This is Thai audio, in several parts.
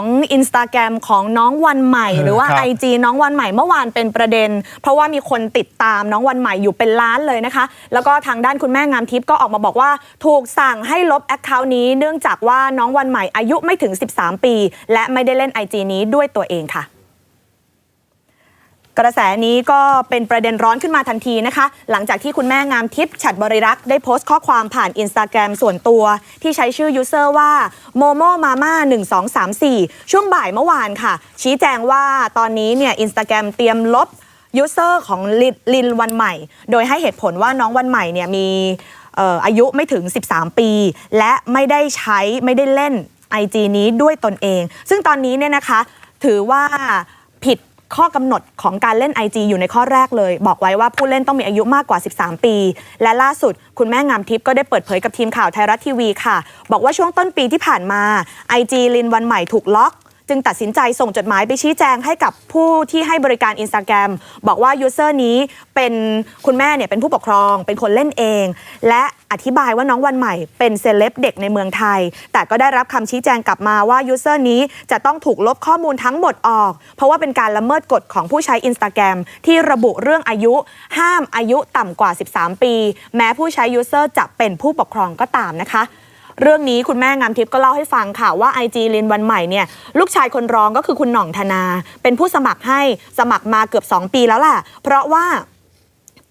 ของอินสตาแกรมของน้องวันใหม่ หรือว่าครับ IG น้องวันใหม่เมื่อวานเป็นประเด็น เพราะว่ามีคนติดตามน้องวันใหม่อยู่เป็นล้านเลยนะคะ แล้วก็ทางด้านคุณแม่งามทิพย์ก็ออกมาบอกว่า ถูกสั่งให้ลบแอคเคาท์นี้ เนื่องจากว่าน้องวันใหม่อายุไม่ถึง 13 ปี และไม่ได้เล่น IG นี้ด้วยตัวเองค่ะ กระแสนี้ก็เป็นประเด็นร้อนขึ้นมาทันทีนะคะ หลังจากที่คุณแม่งามทิพย์ฉัดบริรักษ์ได้โพสต์ข้อความผ่านอินสตาแกรมส่วนตัว ที่ใช้ชื่อยูเซอร์ว่าโมโมมาม่า1234ช่วงบ่ายเมื่อวานค่ะ ชี้แจงว่าตอนนี้เนี่ยอินสตาแกรมเตรียมลบยูเซอร์ของลินลินวันใหม่ โดยให้เหตุผลว่าน้องวันใหม่เนี่ยมีเอ่ออายุไม่ถึง 13 ปี และไม่ได้ใช้ไม่ได้เล่น IG นี้ด้วยตนเอง ซึ่งตอนนี้เนี่ยนะคะถือว่าผิด ข้อกำหนดของการเล่น IG อยู่ในข้อแรกเลย บอกไว้ว่าผู้เล่นต้องมีอายุมากกว่า 13 ปี และล่าสุด คุณแม่งามทิพย์ก็ได้เปิดเผยกับทีมข่าวไทยรัฐทีวีค่ะ บอกว่าช่วงต้นปีที่ผ่านมา IG ลินวันใหม่ถูกล็อก จึงตัดสินใจส่งจดหมายไปชี้แจงให้กับผู้ที่ให้บริการ Instagram บอกว่ายูเซอร์นี้เป็นคุณแม่เนี่ยเป็นผู้ปกครอง เป็นคนเล่นเอง และอธิบายว่าน้องวันใหม่เป็นเซเลบเด็กในเมืองไทย แต่ก็ได้รับคำชี้แจงกลับมาว่ายูเซอร์นี้จะต้องถูกลบข้อมูลทั้งหมดออก เพราะว่าเป็นการละเมิดกฎของผู้ใช้ Instagram ที่ระบุเรื่องอายุ ห้ามอายุต่ำกว่า 13 ปี แม้ผู้ใช้ยูเซอร์จะเป็นผู้ปกครองก็ตามนะคะ เรื่องนี้คุณแม่งามทิพย์ก็เล่าให้ฟังค่ะว่า IG ลินวันใหม่เนี่ยลูกชายคนรองก็คือคุณหน่องธนา เป็นผู้สมัครให้สมัครมาเกือบ 2 ปีแล้วแหละเพราะว่า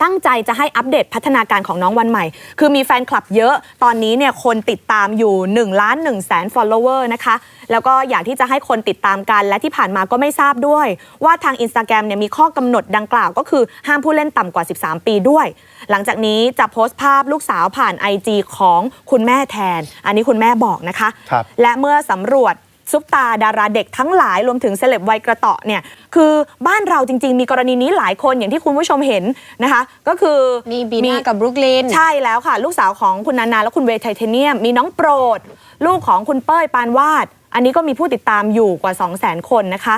ตั้งใจจะให้อัปเดตพัฒนาการของน้องวันใหม่ คือมีแฟนคลับเยอะ ตอนนี้เนี่ยคนติดตามอยู่1ล้าน1แสน follower นะคะ แล้วก็อยากที่จะให้คนติดตามกัน และที่ผ่านมาก็ไม่ทราบด้วย ว่าทาง Instagram เนี่ยมีข้อกำหนดดังกล่าวก็คือห้ามผู้เล่นต่ำกว่า 13 ปีด้วย หลังจากนี้จะโพสต์ภาพลูกสาวผ่าน IG ของคุณแม่แทน อันนี้คุณแม่บอกนะคะครับและเมื่อสำรวจ ซุปตาดาราเด็กทั้งหลายรวมถึงเซเลบวัยกระเตาะเนี่ยคือบ้านเราจริง ๆ มีกรณีนี้หลายคนอย่างที่คุณผู้ชมเห็นนะคะก็คือมีบีน่ากับบรุกลินใช่แล้วค่ะ ลูกสาวของคุณนานาและคุณเวย์ไทเทเนียม มีน้องโปรด ลูกของคุณเป้ยปานวาด อันนี้ก็มีผู้ติดตามอยู่กว่า 2 0 0 0 0 0 คนนะคะ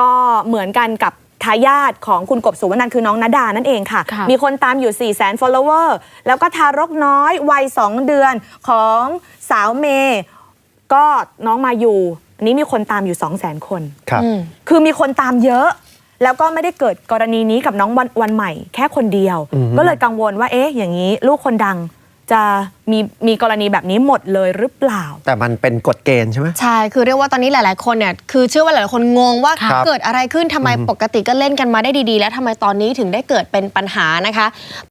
ก็เหมือนกันกับทายาทของคุณกบสุวรรณันท์คือน้องนาดานั่นเองค่ะค่ะมีคนตามอยู่4 0 0 0 0 0 follower แล้วก็ทารกน้อยวัย 2 เดือนของสาวเมย์ก็น้องมาอยู่ อันนี้มีคนตามอยู่ 2 0 0 0 0 0 คน ครับ อืม คือมีคนตามเยอะ แล้วก็ไม่ได้เกิดกรณีนี้กับน้องวันวันใหม่ แค่คนเดียว อือฮึก็เลยกังวลว่าเอ๊ะอย่างนี้ลูกคนดังจะมีมีกรณีแบบนี้หมดเลยหรือเปล่า แต่มันเป็นกฎเกณฑ์ใช่ไหม ใช่ คือเรียกว่าตอนนี้หลาย ๆ คนเนี่ย คือเชื่อว่าหลาย ๆ คนงงว่าครับเกิดอะไรขึ้น ทำไมอืมปกติก็เล่นกันมาได้ดี ๆ แล้วทำไมตอนนี้ถึงได้เกิดเป็นปัญหานะคะ